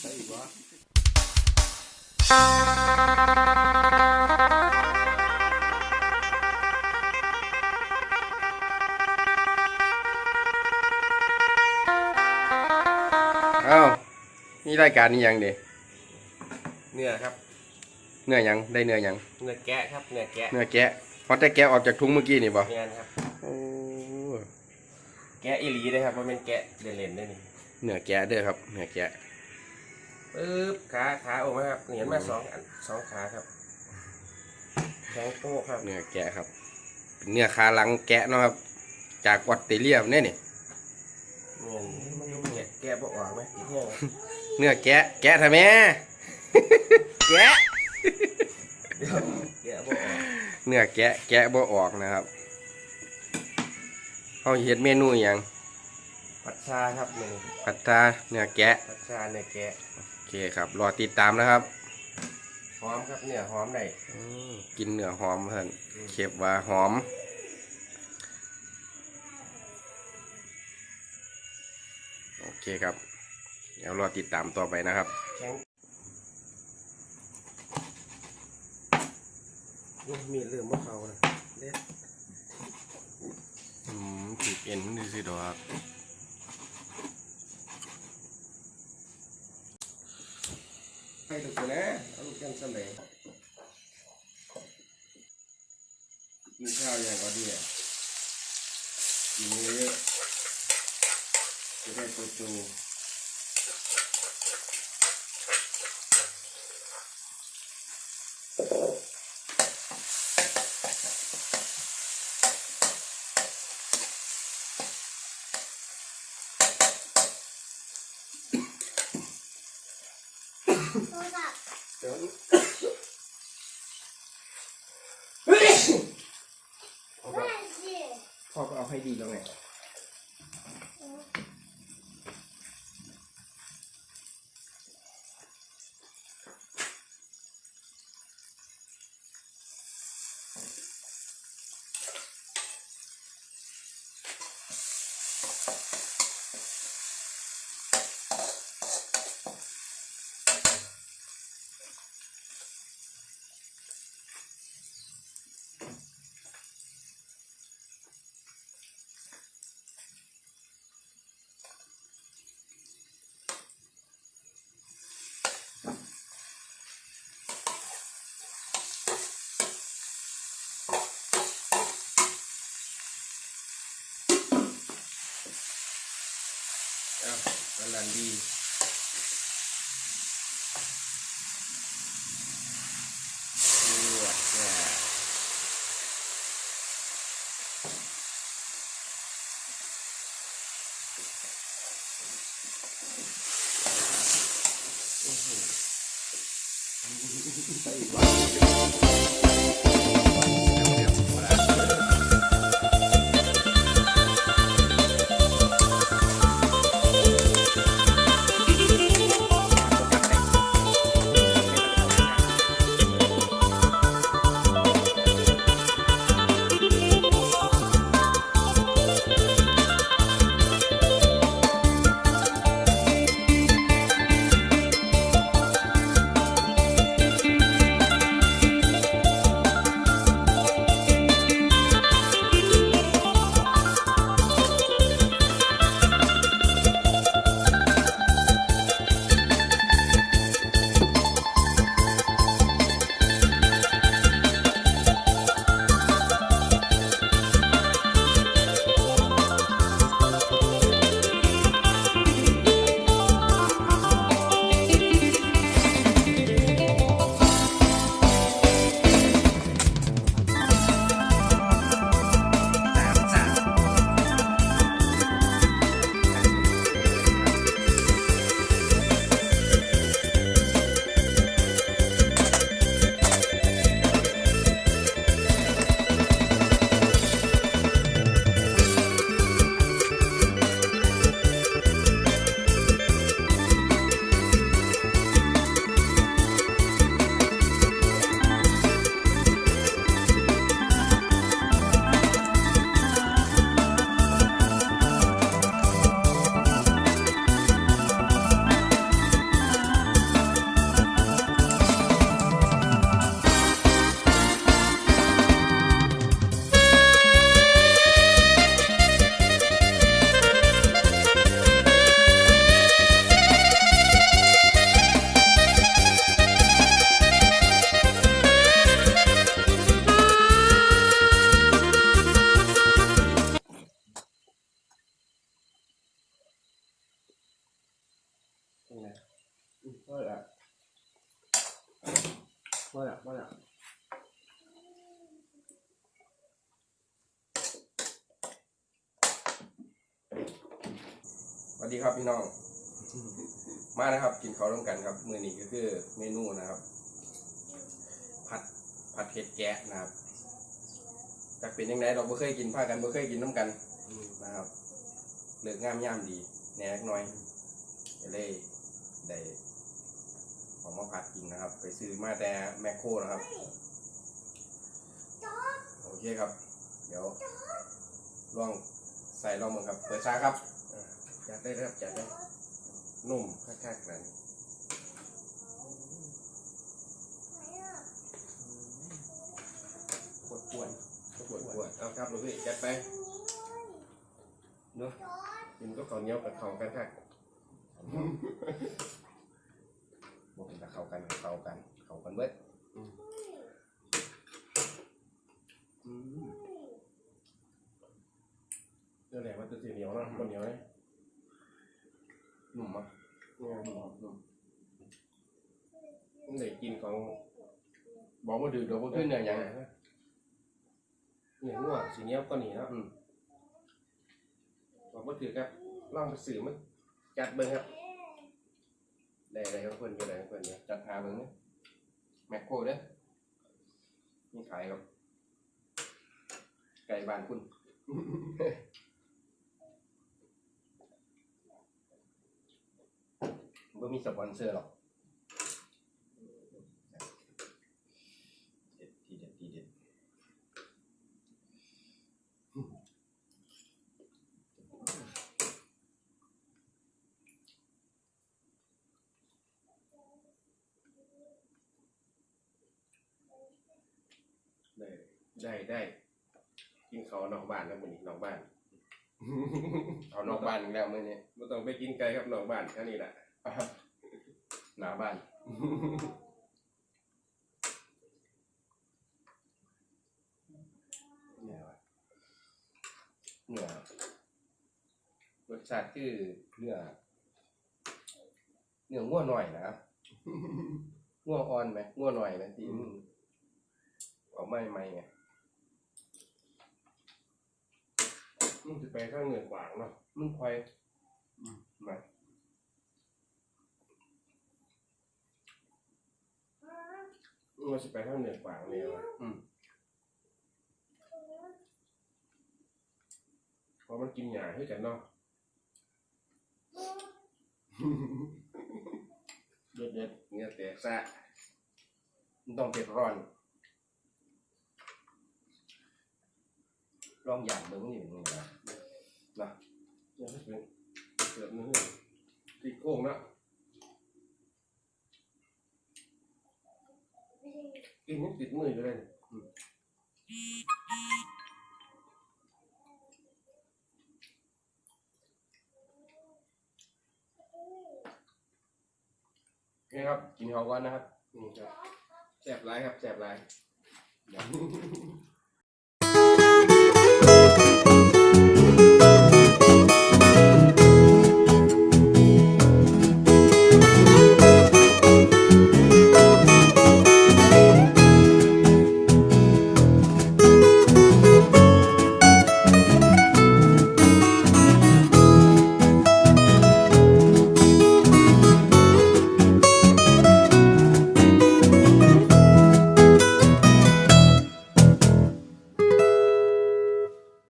ใส่อีกวะเอ้านี่รายการนี้ยังเด้เนื้อครับ เนื้อหยังได้เนื้อหยัง เนื้อแกะครับ เนื้อแกะ เนื้อแกะพอแต่แกะออกจากถุงเมื่อกี้นี่บ่เนียนครับโอ้แกะอีหลีเลยครับมันเป็นแกะเล่นๆได้นี่เนื้อแกะเด้อครับ เนื้อแกะ ปึ๊บขาขาออกมาครับเห็นมาสองอันสองขาครับแข็งโป๊กครับเนื้อแกะครับเป็นเนื้อขาหลังแกะเนาะครับ จากออสเตรเลียแน่นี่เนียนมันก็แกะแกะบ่ออกไหมอีกแห้งเนื้อแกะแกะทำไม แกะเดี๋ยวแกะบ่ออกเนื้อแกะแกะบ่ออกนะครับเขาเฮ็ดเมนูอหย่างผัดชาครับนี่ ผัดชาเนื้อแกะผัดชาเนื้อแกะโอ เคครับ รอติดตามนะครับ หอมครับเนื้อหอมได้อืมกินเนื้อหอมเพิ่นเข็บว่าหอม โอเคครับ เดี๋ยวรอติดตามต่อไปนะครับแข็งอุ๊ยมีดเริ่มว่าเขานะเด็ดอืมติดเอ็นดูสิดอกไปดูกันนะเอาลูกกันสำเร็จกินข้าวอย่างก็ดีอะกิ นเยอะๆจะได้ตัวโต เดี๋ยว พ่อก็เอาให้ดีแล้วไง อากำลังดีลือดแก่อื้อหือไปอีก ว่าอแล้วพอแล้วสวัสดีครับพี่น้อง มานะครับ กินข้าวร่วมกันครับ มื้อนี้ก็คือเมนูนะครับ ผัดผัดเผ็ดแกะนะครับ จากเป็นยังไงเราบ่เคยกินพากันบ่เคยกินน้ำกันนะครับเลือกงามย่ามดีแหนกน่อยเลยได้ เออกมาผัดกินนะครับ ไปซื้อมาแต่แมคโครนะครับ โอเคครับ เดี๋ยวลองใส่ลองมือครับ เปิดชาครับจัดได้ครับจัดได้ นุ่มคักๆนั่นปวดปวดปวดปวดเอาครับลูกพี่จัดไปเนาะกินก็ข้าวเหนียวกับข้าวกันครับบอกจะ เข้ากันเข้ากันเข้ากันเบิดเรื่องไหนมันจะสีเหนียวเนาะมันเหนียวไหมนุ่มอะเนี่ยหนุ่มหนุ่มมันได้กินของบอกมาดื้อเดี๋ยวมันขึ้นเนี่ยอย่างไรนะเนี่ยงัวสีเหนียวก็หนีเนาะอืมบอกมาถือครับลองไปสื่อมันจัดเบิ้งครับ ได้อะไรของเพื่อนอยู่ไหนของเพื่อนเนี่ยจัดหาเบิ้งเนี่ยแมคโครเด้อมีขายครับ ไก่บ้านคุณไม่มีสปอนเซอร์หรอกเด็ดทีเด็ดทีเด็ด ได้ได้ได้กินเขาวนอกบ้านครับมันอีกนอกบ้าน เอานอกบ้านอีกแล้วมื่อนี้ไม่ต้องไปกินไกลครับนอกบ้านแค่นี้แหละหน้าบ้าน เนี่ยว่ะเนื้อรสชาติคือเนื้อเนื้อง่วหน่อยนะครับง่วอ่อนไหมง่วหน่อยไหมที่ มันออกไม่ไม่ไงมันจะไปข้างเหนือกวางเนาะมันคอยมามันจะไปข้างเหนือกวางเนี่ยว่ะอืมเพราะมันกินหญ้าให้กันเนาะเด็ดเด็ดเนื้อแตกซะมันต้องเผ็ดร้อน ลองอยางเบิ้งนี่เป็นไงนะนะยังไม่เป็นเกิดเนื้อตีโค้งนะกินยังติดมืออยู่เลยนี่ครับ กินเขาก่อนนะครับนี่ครับแสบหลายครับแสบหลายเดี๋ยว